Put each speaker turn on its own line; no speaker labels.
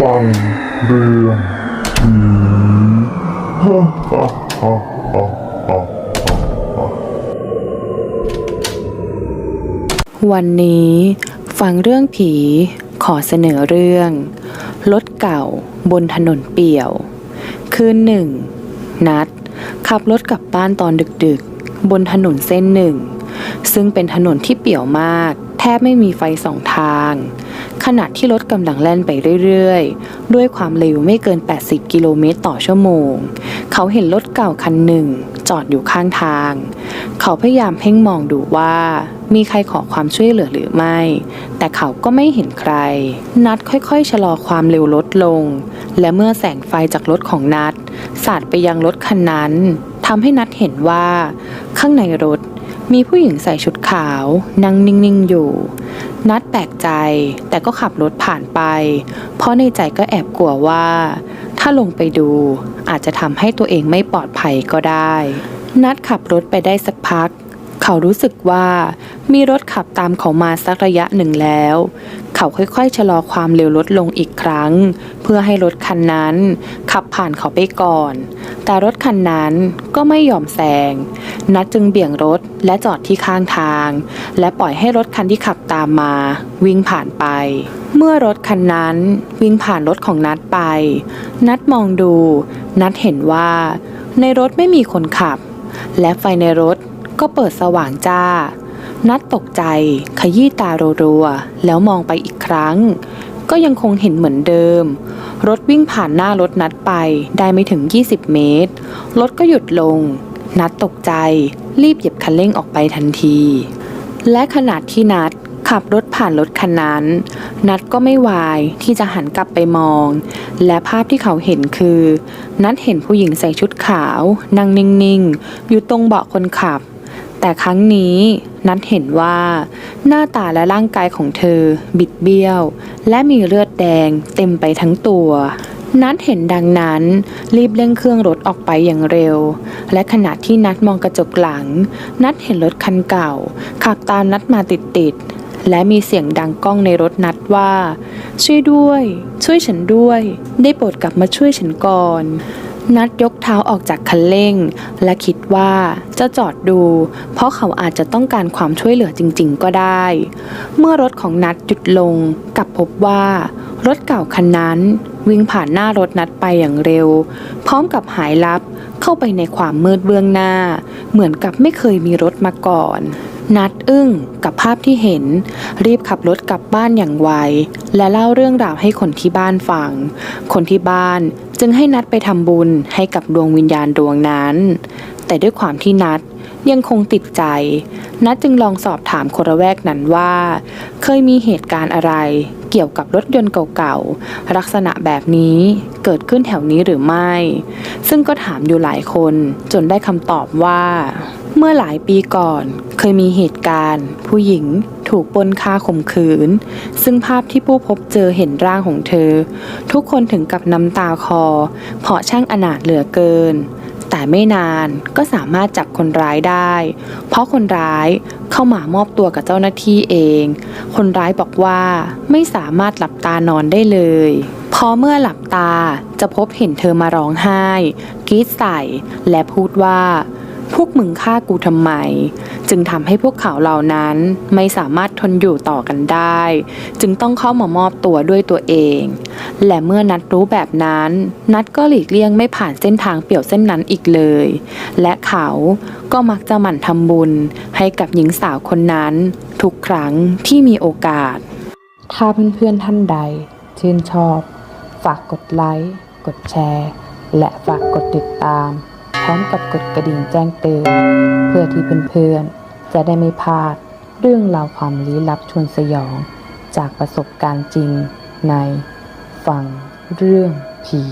ฟังเรื่องผีฮ่าฮ่าฮ่าฮ่าฮ่าฮ่า
วันนี้ฟังเรื่องผีขอเสนอเรื่องรถเก่าบนถนนเปี่ยว คืนหนึ่ง นัด ขับรถกลับบ้านตอนดึกๆ บนถนนเส้นหนึ่ง ซึ่งเป็นถนนที่เปี่ยวมาก แทบไม่มีไฟสองทาง ขณะที่รถกำลังแล่นไปเรื่อยๆ ด้วยความเร็วไม่เกิน 80 กิโลเมตรต่อชั่วโมง เขาเห็นรถเก่าคันหนึ่ง จอดอยู่ข้างทาง เขาพยายามเพ่งมองดูว่า มีใครขอความช่วยเหลือหรือไม่ แต่เขาก็ไม่เห็นใคร นัดค่อยๆ ชะลอความเร็วลดลง และเมื่อแสงไฟจากรถของนัดสาดไปยังรถคันนั้นทำให้นัดเห็นว่า ข้างในรถมีผู้หญิงใส่ชุดขาว นั่งนิ่งๆอยู่ นัดแปลกใจแต่ก็ขับรถผ่านไป เพราะในใจก็แอบกลัวว่า ถ้าลงไปดูอาจจะทำให้ตัวเองไม่ปลอดภัยก็ได้ นัดขับรถไปได้สักพัก เขารู้สึกว่ามีรถขับตามเขามาสักระยะหนึ่งแล้ว เขาค่อยๆชะลอความเร็วลดลงอีกครั้ง เพื่อให้รถคันนั้น ขับผ่านเขาไปก่อน แต่รถคันนั้นก็ไม่ยอมแซง นัดจึงเบี่ยงรถและจอดที่ข้างทาง และปล่อยให้รถคันที่ขับตามมา วิ่งผ่านไป เมื่อรถคันนั้นวิ่งผ่านรถของนัดไป นัดมองดู นัดเห็นว่า ในรถไม่มีคนขับ และไฟในรถก็เปิดสว่างจ้า นัดตกใจขยี้ตารัวๆแล้วมองไปอีกครั้ง ก็ยังคงเห็นเหมือนเดิม รถวิ่งผ่านหน้ารถนัดไปได้ไม่ถึง 20 เมตร รถก็หยุดลง นัดตกใจ รีบเหยียบคันเร่งออกไปทันที และขณะที่นัดขับรถผ่านรถคันนั้น นัดก็ไม่วายที่จะหันกลับไปมอง และภาพที่เขาเห็นคือ นัดเห็นผู้หญิงใส่ชุดขาวนั่งนิ่งๆ อยู่ตรงเบาะคนขับ แต่ครั้งนี้นัดเห็นว่า หน้าตาและร่างกายของเธอ บิดเบี้ยว และมีเลือดแดงเต็มไปทั้งตัว นัดเห็นดังนั้น รีบเร่งเครื่องรถออกไปอย่างเร็ว และขณะที่นัดมองกระจกหลัง นัดเห็นรถคันเก่า ขับตามนัดมาติดๆ และมีเสียงดังก้องในรถนัดว่า ช่วยด้วย ช่วยฉันด้วย ได้โปรดกลับมาช่วยฉันก่อน นัดยกเท้าออกจากคันเร่ง และคิดว่าจะจอดดู เพราะเขาอาจจะต้องการความช่วยเหลือจริง ๆ ก็ได้ เมื่อรถของนัดหยุดลงกลับพบว่า รถเก่าคันนั้นวิ่งผ่านหน้ารถนัดไปอย่างเร็ว พร้อมกับหายลับเข้าไปในความมืดเบื้องหน้า เหมือนกับไม่เคยมีรถมาก่อน นัดอึ้งกับภาพที่เห็น รีบขับรถกลับบ้านอย่างไว และเล่าเรื่องราวให้คนที่บ้านฟัง คนที่บ้านจึงให้นัดไปทำบุญให้กับดวงวิญญาณดวงนั้น แต่ด้วยความที่นัดยังคงติดใจ นัดจึงลองสอบถามคนระแวกนั้นว่า เคยมีเหตุการณ์อะไร เกี่ยวกับรถยนต์เก่าๆ ลักษณะแบบนี้เกิดขึ้นแถวนี้หรือไม่ ซึ่งก็ถามอยู่หลายคนจนได้คำตอบว่า เมื่อหลายปีก่อนเคยมีเหตุการณ์ ผู้หญิงถูกปนฆ่าข่มขืน ซึ่งภาพที่ผู้พบเจอเห็นร่างของเธอ ทุกคนถึงกับน้ำตาคอ เพราะช่างอนาถเหลือเกิน แต่ไม่นานก็สามารถจับคนร้ายได้ เพราะคนร้ายเข้ามามอบตัวกับเจ้าหน้าที่เอง คนร้ายบอกว่าไม่สามารถหลับตานอนได้เลยพอเมื่อหลับตาจะพบเห็นเธอมาร้องไห้กรีดใส่ และพูดว่า พวกมึงฆ่ากูทำไม จึงทำให้พวกเขาเหล่านั้นไม่สามารถทนอยู่ต่อกันได้ จึงต้องเข้ามามอบตัวด้วยตัวเอง และเมื่อนัดรู้แบบนั้น นัดก็หลีกเลี่ยงไม่ผ่านเส้นทางเปี่ยวเส้นนั้นอีกเลย และเขาก็มักจะหมั่นทำบุญให้กับหญิงสาวคนนั้น ทุกครั้งที่มีโอกาส ถ้าเพื่อนๆท่านใด ชื่นชอบ ฝากกดไลค์กดแชร์ และฝากกดติดตาม พร้อมกับกดกระดิ่งแจ้งเตือนเพื่อที่เพื่อนๆ จะได้ไม่พลาดเรื่องราวความลี้ลับชวนสยอง จากประสบการณ์จริงใน ฟังเรื่องผี